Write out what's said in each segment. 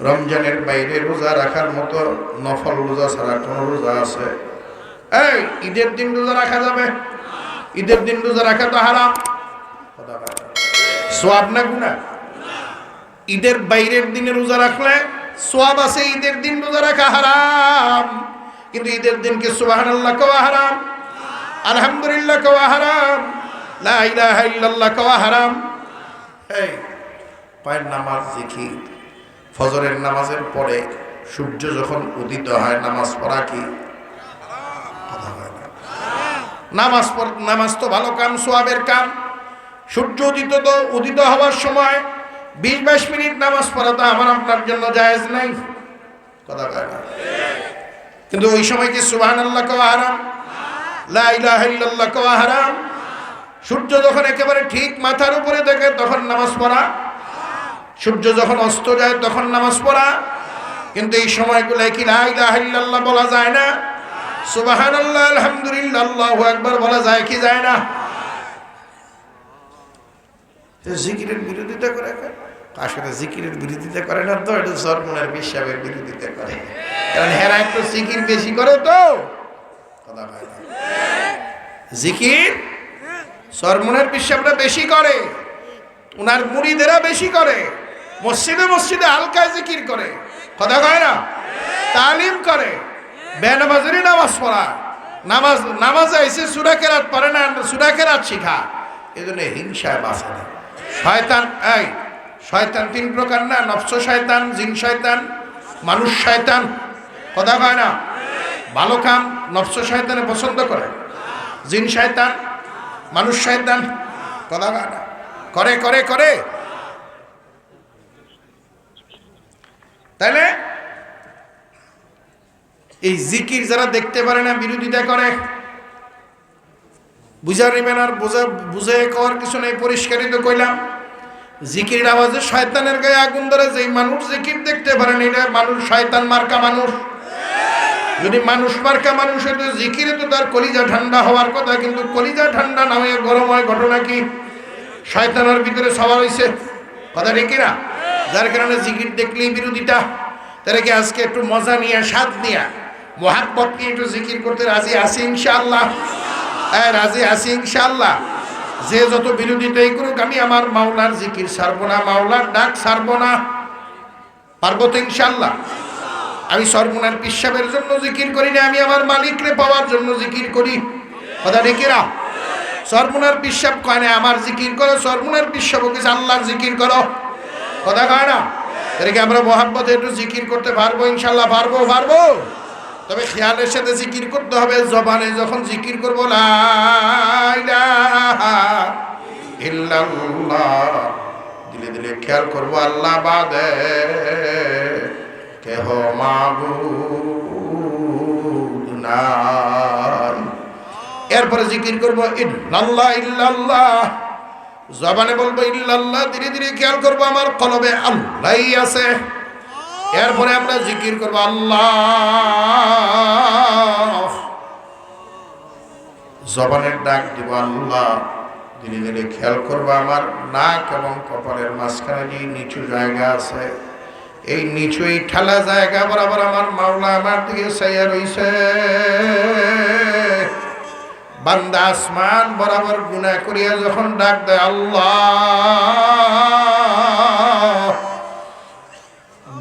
রমজানের বাইরে রোজা রাখার মতো নফল রোজা ছাড়া কোনো রোজা আছে? এই, ঈদের দিন রোজা রাখা যাবে? ঈদের দিন রোজা রাখা তো হারাম। সোয়াব না গুনা ঈদের বাইরের দিনে রোজা রাখলে সোয়াব আছে, ঈদের দিন রোজা রাখা হারাম। কিন্তু ঈদের দিনকে সুবাহান আল্লাহ কওয়া হারাম। আলহামদুলিল্লাহ কওয়া হারাম। লা ইলাহা ইল্লাল্লাহ কওয়া হারাম। এই, পায়ের নামাজ দেখি ফজরের নামাজের পরে সূর্য যখন উদিত হয়, নামাজ পড়া কি। নামাজ নামাজ তো ভালো কাম, সোয়াবের কাম। সূর্য উদিত তো উদিত হওয়ার সময় বিশ বাইশ মিনিট নামাজ পড়া তো আমার আপনার জন্য জায়েজ নাই। কথা কয় না? কিন্তু ওই সময় কি সুবহান আল্লাহ কওয়া হারাম? লা ইলাহা ইল্লাল্লাহ কওয়া হারাম? সূর্য যখন একেবারে ঠিক মাথার উপরে দেখে, তখন নামাজ পড়া সূর্য যখন অস্ত যায়, তখন নামাজ পড়া। কিন্তু এই সময়গুলো কি লা ইলাহা ইল্লাল্লাহ বলা যায় না? আলহামদুলিল্লাহ, আল্লাহু আকবার বলা যায় কি যায় না? জিকিরের বিরোধিতা করে আসলে জিকিরের বিরোধিতা করে না তো? এটা সরমনের বিশ্বাবের বিরোধিতা করে। কারণ হেরা একটু জিকির বেশি করে তো। জিকির সরমনের বিশ্বাবটা বেশি করে। উনার মুড়িদেরা বেশি করে। মসজিদে মসজিদে হালকায় জিকির করে। কথা কয় না? তালিম করে। বেনামাজেরই নামাজ পড়া। নামাজ নামাজ আইসে সুরাকেরাত পড়ে না সুরাকেরাত শিখা। এই জন্য হিংসায় বাঁচে না শয়তান, এই, শয়তান তিন প্রকার না, নফস শয়তান, জিন শয়তান, মানুষ শয়তান। কথা কয় না? ভালো কাম নফস শয়তানে পছন্দ করে। জিন শয়তান, মানুষ শয়তান। কথা কয় না? করে করে করে। তাইলে? এই জিকির যারা দেখতে পারে না, বিরোধিতা করে, বুঝা নেবেন আর বোঝা, বুঝে করার কিছু নেই পরিষ্কারিত কইলাম। জিকির আওয়াজে শয়তানের গায়ে আগুন ধরে যে মানুষ জিকির দেখতে পারেন এটা মানুষ, শয়তান মার্কা মানুষ। যদি মানুষ মার্কা মানুষ হতো জিকিরে তো তার কলিজা ঠান্ডা হওয়ার কথা, কিন্তু কলিজা ঠান্ডা না হয়ে গরম হয়, ঘটনা কি? শয়তানের ভিতরে সবার হয়েছে কথা ঠিক না যার কারণে জিকির দেখলেই বিরোধিতা। তারা কি আজকে একটু মজা নিয়ে, স্বাদ নিয়ে, মহাব্বত নিয়ে একটু জিকির করতে রাজি আছি ইনশাআল্লাহ? হ্যাঁ রাজি আছি ইনশাআল্লাহ। যে যত বিরোধিতাই করুক, আমি আমার মাওলার জিকির সারবো না, মাওলার ডাক সারবো না। পারব তো ইনশাআল্লাহ। আমি সর্বনার পিসাবের জন্য জিকির করি না, আমি আমার মালিকরে পাওয়ার জন্য জিকির করি। কথা ডেকেরা সর্বনার পিসাব কয় না, আমার জিকির করো সর্বনার ওকে আল্লাহর জিকির করো। কথা কয় না? এটাকে আমরা মোহাম্মতে একটু জিকির করতে পারব, ইনশাল্লাহ পারব পারব। তবে খেয়ালের সাথে জিকির করতে হবে, জবানে যখন জিকির করব দিলে দিলে খেয়াল করব, আল্লাহ বাদে, কেহ নাই। এরপরে জিকির করব, ইল্লাল্লাহ ইল্লাল্লাহ। জবানে বলব, ইল্লাল্লাহ, ধীরে ধীরে খেয়াল করব, আমার কলবে আল্লাহ আছে। এরপরে আমরা জিকির করব, আল্লাহ। জবানের ডাক দিব, আল্লাহ, ধীরে ধীরে খেয়াল করব, আমার নাক এবং কপালের মাঝখানে যে নিচু জায়গা আছে, এই নিচু এই ঠালা জায়গা বরাবর আমার মাওলা আমার দিকে সাইয়া রইছে। বান্দা আসমান বরাবর গুণা করিয়া যখন ডাক দেয়, আল্লাহ!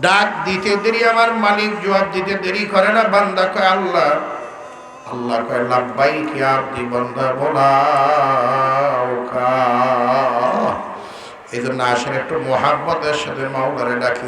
ডাক দিতে দেরি, আমার মালিক জবাব দিতে দেরি করে না। বান্দা কয়, আল্লাহ! আল্লাহ কয় লাভবাই কি আপনি বান্দা বলা এই জন্য আসেন একটু মোহাম্মদের সাথে মাওলারে ডাকি